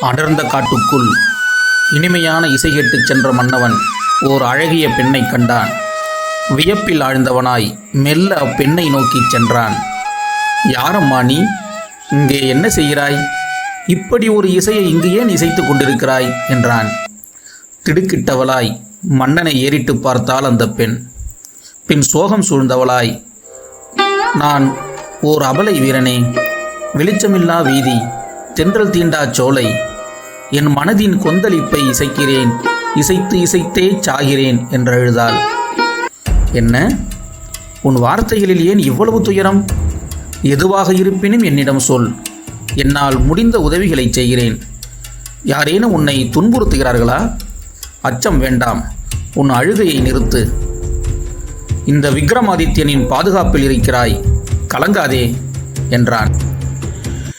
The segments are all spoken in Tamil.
அடர்ந்த காட்டுக்குள் இனிமையான இசை கேட்டுச் சென்ற மன்னவன் ஓர் அழகிய பெண்ணைக் கண்டான். வியப்பில் ஆழ்ந்தவனாய் மெல்ல அப்பெண்ணை நோக்கிச் சென்றான். யாரம்மா நீ? இங்கே என்ன செய்கிறாய்? இப்படி ஒரு இசையை இங்கு ஏன் இசைத்துக் கொண்டிருக்கிறாய்? என்றான். திடுக்கிட்டவளாய் மன்னனை ஏறிட்டு பார்த்தாள் அந்த பெண். பின் சோகம் சூழ்ந்தவளாய் நான் ஓர் அபலை வீரனே வெளிச்சமில்லா வீதி தென்றல் தீண்டா சோலை. என் மனதின் கொந்தளிப்பை இசைக்கிறேன். இசைத்து இசைத்தே சாகிறேன் என்று அழுதாள். என்ன? உன் வார்த்தைகளில் ஏன் இவ்வளவு துயரம்? எதுவாக இருப்பினும் என்னிடம் சொல். என்னால் முடிந்த உதவிகளை செய்கிறேன். யாரேனும் உன்னை துன்புறுத்துகிறார்களா? அச்சம் வேண்டாம். உன் அழுகையை நிறுத்து. இந்த விக்ரமாதித்யனின் பாதுகாப்பில் இருக்கிறாய். கலங்காதே என்றான்.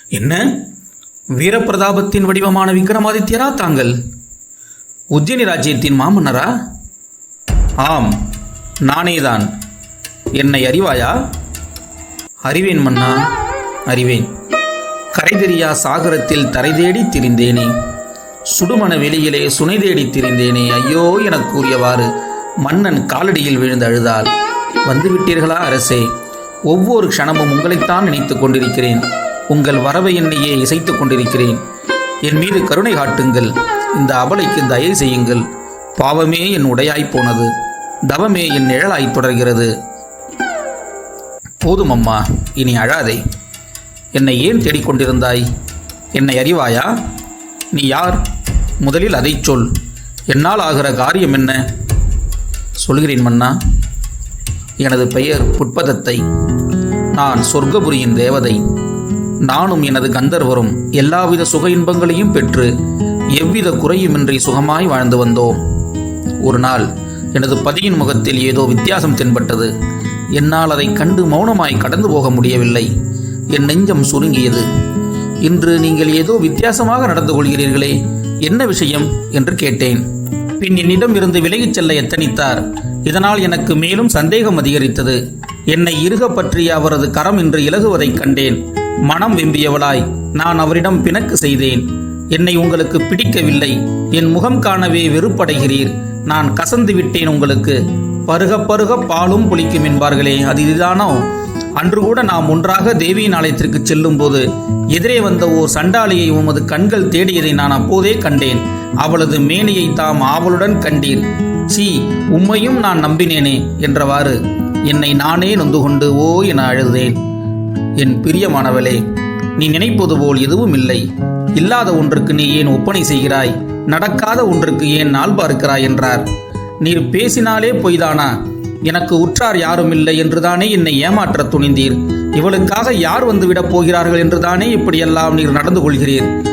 என்ன? வீரப்பிரதாபத்தின் வடிவமான விக்ரமாதித்யரா தாங்கள்? உஜ்ஜினி ராஜ்யத்தின் மாமன்னரா? ஆம் நானேதான். என்னை அறிவாயா? அறிவேன் மன்னா அறிவேன். கரை தெரியா சாகரத்தில் தரை தேடி திரிந்தேனே. சுடுமண வெளியிலே சுனை தேடி திரிந்தேனே. ஐயோ என கூறியவாறு மன்னன் காலடியில் விழுந்து அழுதாள் வந்துவிட்டீர்களா அரசே? ஒவ்வொரு க்ஷணமும் உங்களைத்தான் நினைத்துக் கொண்டிருக்கிறேன். உங்கள் வரவை என்னையே இசைத்துக் கொண்டிருக்கிறேன். என் மீது கருணை காட்டுங்கள். இந்த அபலைக்கு தயை செய்யுங்கள். பாவமே என் உடையாய் போனது. தவமே என் நிழலாய் தொடர்கிறது. போதும் அம்மா இனி அழாதே. என்னை ஏன் தேடிக்கொண்டிருந்தாய்? என்னை அறிவாயா? நீ யார்? முதலில் அதைச் சொல். என்னால் ஆகிற காரியம் என்ன? சொல்கிறேன் மன்னா. எனது பெயர் புட்பதத்தை. நான் சொர்க்கபுரியின் தேவதை. நானும் எனது கந்தர்வரும் எல்லாவித சுக இன்பங்களையும் பெற்று எவ்வித குறையுமின்றி சுகமாய் வாழ்ந்து வந்தோம். ஒரு நாள் எனது பதியின் முகத்தில் ஏதோ வித்தியாசம் தென்பட்டது. என்னால் அதைக் கண்டு மௌனமாய் கடந்து போக முடியவில்லை. என் நெஞ்சம் சுருங்கியது. இன்று நீங்கள் ஏதோ வித்தியாசமாக நடந்து கொள்கிறீர்களே என்ன விஷயம்? என்று கேட்டேன். பின் என்னிடம் இருந்து விலகிச் செல்ல எத்தனித்தார். இதனால் எனக்கு மேலும் சந்தேகம் அதிகரித்தது. என்னை இருக பற்றிய அவரது கரம் இன்று இலகுவதைக் கண்டேன். மனம் வெம்பியவளாய் நான் அவரிடம் பிணக்கு செய்தேன். என்னை உங்களுக்கு பிடிக்கவில்லை. என் முகம் காணவே வெறுப்படைகிறீர். நான் கசந்து விட்டேன் உங்களுக்கு. பருக பருக பாலும் புளிக்கும் என்பார்களே அது இதுதானோ? அன்று கூட நாம் ஒன்றாக தேவியின் ஆலயத்திற்கு செல்லும் போது எதிரே வந்த ஓர் சண்டாளியை உமது கண்கள் தேடியதை நான் அப்போதே கண்டேன். அவளது மேனியை தாம் ஆவலுடன் கண்டீர். சீ உம்மையும் நான் நம்பினேனே என்றவாறு என்னை நானே நொந்து கொண்டு ஓ என அழுதேன். என் பிரியமானவளே நீ நினைப்பது போல் எதுவும் இல்லை. இல்லாத ஒன்றுக்கு நீ ஏன் ஒப்பனை செய்கிறாய்? நடக்காத ஒன்றுக்கு ஏன் நாள் பார்க்கிறாய் என்றார். நீர் பேசினாலே பொய்தானா? எனக்கு உற்றார் யாரும் இல்லை என்றுதானே என்னை ஏமாற்றத் துணிந்தீர். இவளுக்காக யார் வந்து விடப் போகிறார்கள் என்றுதானே இப்படியெல்லாம் நீர் நடந்து கொள்கிறீர்.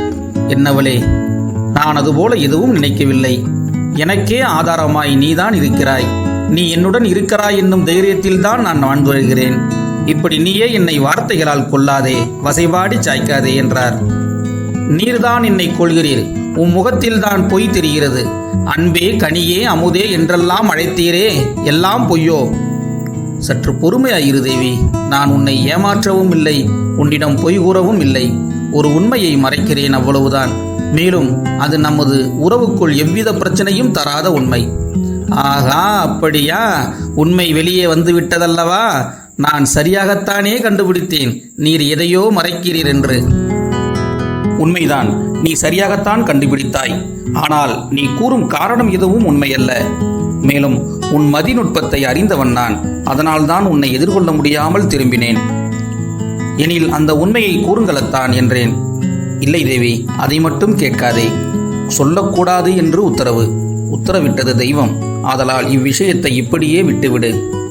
என்னவளே நான் அதுபோல எதுவும் நினைக்கவில்லை. எனக்கே ஆதாரமாய் நீதான் இருக்கிறாய். நீ என்னுடன் இருக்கிறாய் என்னும் தைரியத்தில்தான் நான் வாழ்ந்து வருகிறேன் இப்படி நீயே என்னை வார்த்தைகளால் கொல்லாதே வசைபாடி சாய்க்காதே என்றார். நீர்தான் என்னை கொள்கிறீர் உம் முகத்தில் தான் பொய் தெரிகிறது. அன்பே கனியே அமுதே என்றெல்லாம் அழைத்தீரே எல்லாம் பொய்யோ. சற்று பொறுமையாயிரு தேவி நான் உன்னை ஏமாற்றவும் இல்லை உன்னிடம் பொய் கூறவும் இல்லை. ஒரு உண்மையை மறைக்கிறேன் அவ்வளவுதான். மேலும் அது நமது உறவுக்குள் எவ்வித பிரச்சனையும் தராத உண்மை. ஆகா அப்படியா? உண்மை வெளியே வந்து விட்டதல்லவா? நான் சரியாகத்தானே கண்டுபிடித்தேன். நீர் எதையோ மறைக்கிறீர் என்று. உண்மைதான் நீ சரியாகத்தான் கண்டுபிடித்தாய். ஆனால் நீ கூறும் காரணம் எதுவும் உண்மையல்ல. மேலும் உன் மதிநுட்பத்தை அறிந்தவன் நான். அதனால்தான் உன்னை எதிர்கொள்ள முடியாமல் திரும்பினேன். எனில் அந்த உண்மையை கூறுங்களத்தான் என்றேன். இல்லை தேவி அதை மட்டும் கேட்காதே. சொல்லக்கூடாது என்று உத்தரவு. உத்தரவிட்டது தெய்வம். ஆதலால் இவ்விஷயத்தை இப்படியே விட்டுவிடு.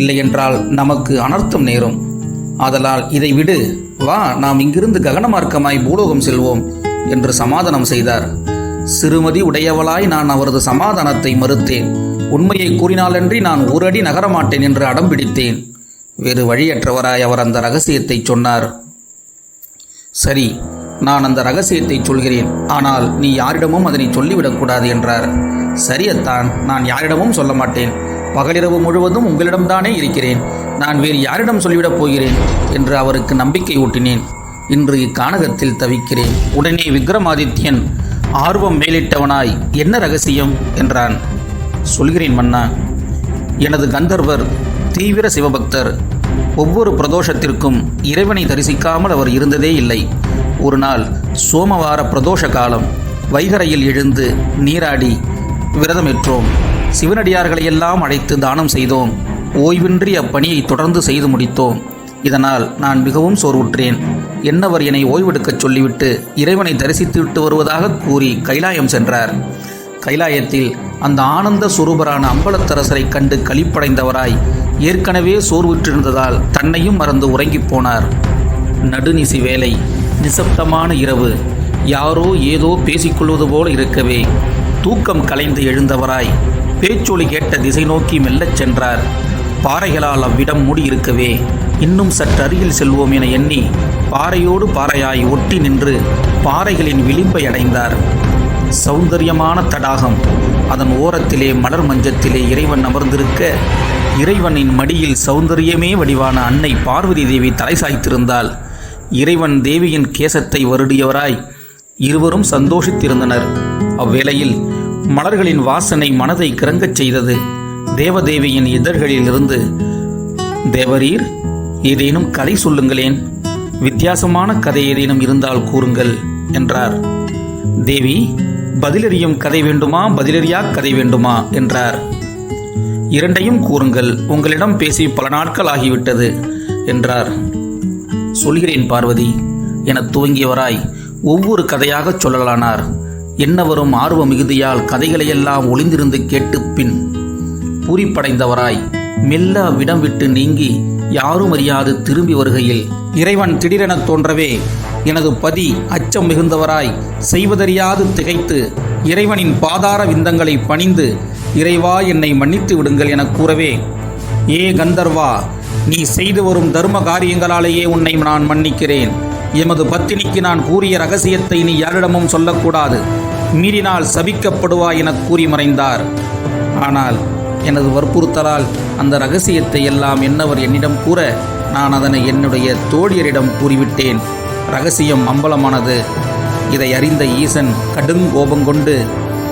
இல்லையென்றால் நமக்கு அனர்த்தம் நேரும். ஆதலால் இதை விடு. வா நாம் இங்கிருந்து ககனமார்க்கமாய் பூலோகம் செல்வோம் என்று சமாதானம் செய்தார். சிறுமதி உடையவளாய் நான் அவரது சமாதானத்தை மறுத்தேன். உண்மையை கூறினாலன்றி நான் ஒரு அடி நகரமாட்டேன் என்று அடம் பிடித்தேன். வேறு வழியற்றவராய் அவர் அந்த ரகசியத்தை சொன்னார். சரி நான் அந்த ரகசியத்தை சொல்கிறேன். ஆனால் நீ யாரிடமும் அதனை சொல்லிவிடக்கூடாது என்றார். சரியத்தான் நான் யாரிடமும் சொல்ல மாட்டேன். பகலிரவு முழுவதும் உங்களிடம்தானே இருக்கிறேன். நான் வேறு யாரிடம் சொல்லிவிடப் போகிறேன்? என்று அவருக்கு நம்பிக்கை ஊட்டினேன். இன்று இக்கானகத்தில் தவிக்கிறேன். உடனே விக்ரமாதித்யன் ஆர்வம் மேலிட்டவனாய் என்ன ரகசியம்? என்றான். சொல்கிறேன் மன்னா எனது கந்தர்வர் தீவிர சிவபக்தர் ஒவ்வொரு பிரதோஷத்திற்கும் இறைவனை தரிசிக்காமல் அவர் இருந்ததே இல்லை. ஒரு நாள் சோமவார பிரதோஷ காலம் வைகரையில் எழுந்து நீராடி விரதமேற்றோம் சிவனடியார்களையெல்லாம் அழைத்து தானம் செய்தோம். ஓய்வின்றி அப்பணியை தொடர்ந்து செய்து முடித்தோம். இதனால் நான் மிகவும் சோர்வுற்றேன். என்னவர் என்னை ஓய்வெடுக்கச் சொல்லிவிட்டு இறைவனை தரிசித்துவிட்டு வருவதாக கூறி கைலாயம் சென்றார். கைலாயத்தில் அந்த ஆனந்த சுரூபரான அம்பலத்தரசரை கண்டு களிப்படைந்தவராய் ஏற்கனவே சோர்வுற்றிருந்ததால் தன்னையும் மறந்து உறங்கிப் போனார். நடுநிசி வேலை நிசப்தமான இரவு யாரோ ஏதோ பேசிக்கொள்வது போல இருக்கவே தூக்கம் கலைந்து எழுந்தவராய் பேச்சொலி கேட்ட திசை நோக்கி மெல்லச் சென்றார். பாறைகளால் அவ்விடம் மூடியிருக்கவே இன்னும் சற்றருகில் செல்வோம் என எண்ணி பாறையோடு பாறையாய் ஒட்டி நின்று பாறைகளின் விளிம்பை அடைந்தார். சௌந்தரியமான தடாகம் அதன் ஓரத்திலே மலர் மஞ்சத்திலே இறைவன் அமர்ந்திருக்க இறைவனின் மடியில் சௌந்தரியமே வடிவான அன்னை பார்வதி தேவி தலை சாய்த்திருந்தாள். இறைவன் தேவியின் கேசத்தை வருடியவராய் இருவரும் சந்தோஷித்திருந்தனர். அவ்வேளையில் மலர்களின் வாசனை மனதை கிறங்கச் செய்தது. தேவதேவியின் இதழ்களிலிருந்து தேவரீர் ஏதேனும் கதை சொல்லுங்களேன். வித்தியாசமான கதை ஏதேனும் இருந்தால் கூறுங்கள் என்றார். தேவி பதிலறியும் கதை வேண்டுமா? பதிலறியா கதை வேண்டுமா? என்றார். இரண்டையும் கூறுங்கள். உங்களிடம் பேசி பல நாட்கள் ஆகிவிட்டது என்றார். சொல்கிறேன் பார்வதி. என துவங்கியவராய் ஒவ்வொரு கதையாகச் சொல்லலானார். என்ன வரும் ஆர்வ மிகுதியால் கதைகளையெல்லாம் ஒளிந்திருந்து கேட்டு பின் பூரிப்படைந்தவராய் மெல்ல விடம் விட்டு நீங்கி யாரும் அறியாது திரும்பி வருகையில் இறைவன் திடீரெனத் தோன்றவே எனது பதி அச்சம் மிகுந்தவராய் செய்வதறியாது திகைத்து இறைவனின் பாதார விந்தங்களை பணிந்து இறைவா என்னை மன்னித்து விடுங்கள் எனக் கூறவே ஏ கந்தர்வா நீ செய்து வரும் தர்ம காரியங்களாலேயே உன்னை நான் மன்னிக்கிறேன். எமது பத்தினிக்கு நான் கூறிய ரகசியத்தை நீ யாரிடமும் சொல்லக்கூடாது. மீறினால் சபிக்கப்படுவாய் என கூறி மறைந்தார். ஆனால் எனது வற்புறுத்தலால் அந்த ரகசியத்தை எல்லாம் என்னவர் என்னிடம் கூற நான் அதனை என்னுடைய தோழியரிடம் கூறிவிட்டேன். ரகசியம் அம்பலமானது. இதை அறிந்த ஈசன் கடும் கோபம் கொண்டு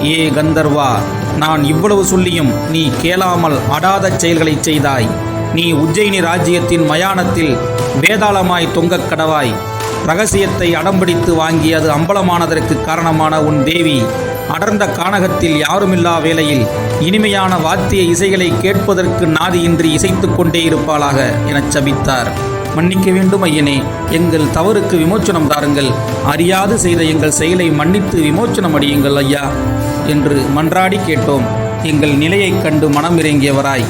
ஏ கந்தர்வா நான் இவ்வளவு சொல்லியும் நீ கேளாமல் அடாத செயல்களைச் செய்தாய். நீ உஜ்ஜயினி ராஜ்யத்தின் மயானத்தில் வேதாளமாய் தொங்கக் கடவாய். ரகசியத்தை அடம்பிடித்து வாங்கி அது அம்பலமானதற்கு காரணமான உன் தேவி. அடர்ந்த கானகத்தில் யாருமில்லா வேளையில் இனிமையான வாத்திய இசைகளை கேட்பதற்கு நாதியின்றி இசைத்துக் கொண்டே இருப்பாளாக எனச் சபித்தார். மன்னிக்க வேண்டும் ஐயனே எங்கள் தவறுக்கு விமோச்சனம் தாருங்கள். அறியாது செய்த எங்கள் செயலை மன்னித்து விமோச்சனம் அடியுங்கள் ஐயா என்று மன்றாடி கேட்டோம். எங்கள் நிலையைக் கண்டு மனம் இறங்கியவராய்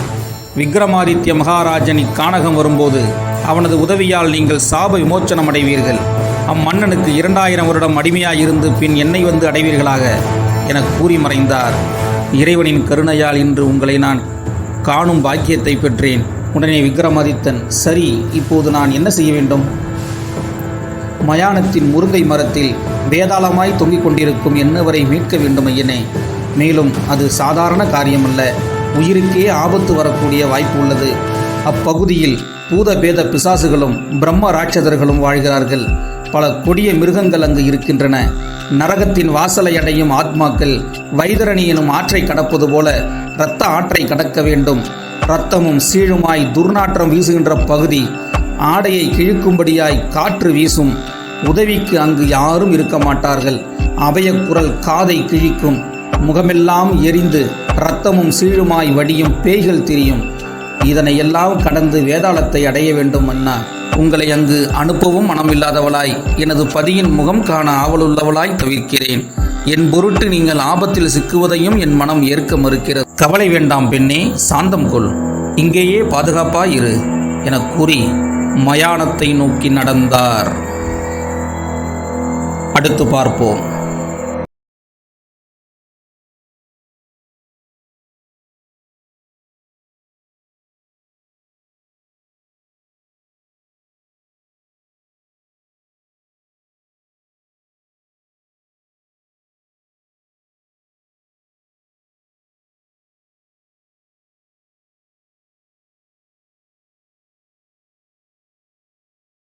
விக்ரமாதித்ய மகாராஜன் இக்கானகம் வரும்போது அவனது உதவியால் நீங்கள் சாப விமோச்சனம் அடைவீர்கள். அம்மன்னனுக்கு இரண்டாயிரம் வருடம் அடிமையாயிருந்து பின் என்னை வந்து அடைவீர்களாக என கூறி மறைந்தார். இறைவனின் கருணையால் இன்று உங்களை நான் காணும் பாக்கியத்தை பெற்றேன். உடனே விக்ரமாதித்தன் சரி இப்போது நான் என்ன செய்ய வேண்டும்? மயானத்தின் முருங்கை மரத்தில் வேதாளமாய் தொங்கிக் கொண்டிருக்கும் என்னவரை மீட்க வேண்டும் ஐயனே. மேலும் அது சாதாரண காரியமல்ல. உயிருக்கே ஆபத்து வரக்கூடிய வாய்ப்பு உள்ளது. அப்பகுதியில் பூத பேத பிசாசுகளும் பிரம்ம ராட்சதர்களும் வாழ்கிறார்கள். பல கொடிய மிருகங்கள் அங்கு இருக்கின்றன. நரகத்தின் வாசலை அடையும் ஆத்மாக்கள் வைதரணி எனும் ஆற்றை கடப்பது போல இரத்த ஆற்றை கடக்க வேண்டும். இரத்தமும் சீழுமாய் துர்நாற்றம் வீசுகின்ற பகுதி ஆடையை கிழிக்கும்படியாய் காற்று வீசும். உதவிக்கு அங்கு யாரும் இருக்க மாட்டார்கள். அபயக்குரல் காதை கிழிக்கும். முகமெல்லாம் எரிந்து இரத்தமும் சீழுமாய் வடியும் பேய்கள் திரியும். இதனை எல்லாம் கடந்து வேதாளத்தை அடைய வேண்டும் அண்ணா. உங்களை அங்கு அனுப்பவும் மனமில்லாதவளாய் எனது பதியின் முகம் காண ஆவலுள்ளவளாய் தவிர்க்கிறேன். என் பொருட்டு நீங்கள் ஆபத்தில் சிக்குவதையும் என் மனம் ஏற்க மறுக்கிறது. கவலை வேண்டாம் பெண்ணே சாந்தம் கொள். இங்கேயே பாதுகாப்பாய் இரு எனக் கூறி மயானத்தை நோக்கி நடந்தார். அடுத்து பார்ப்போம்.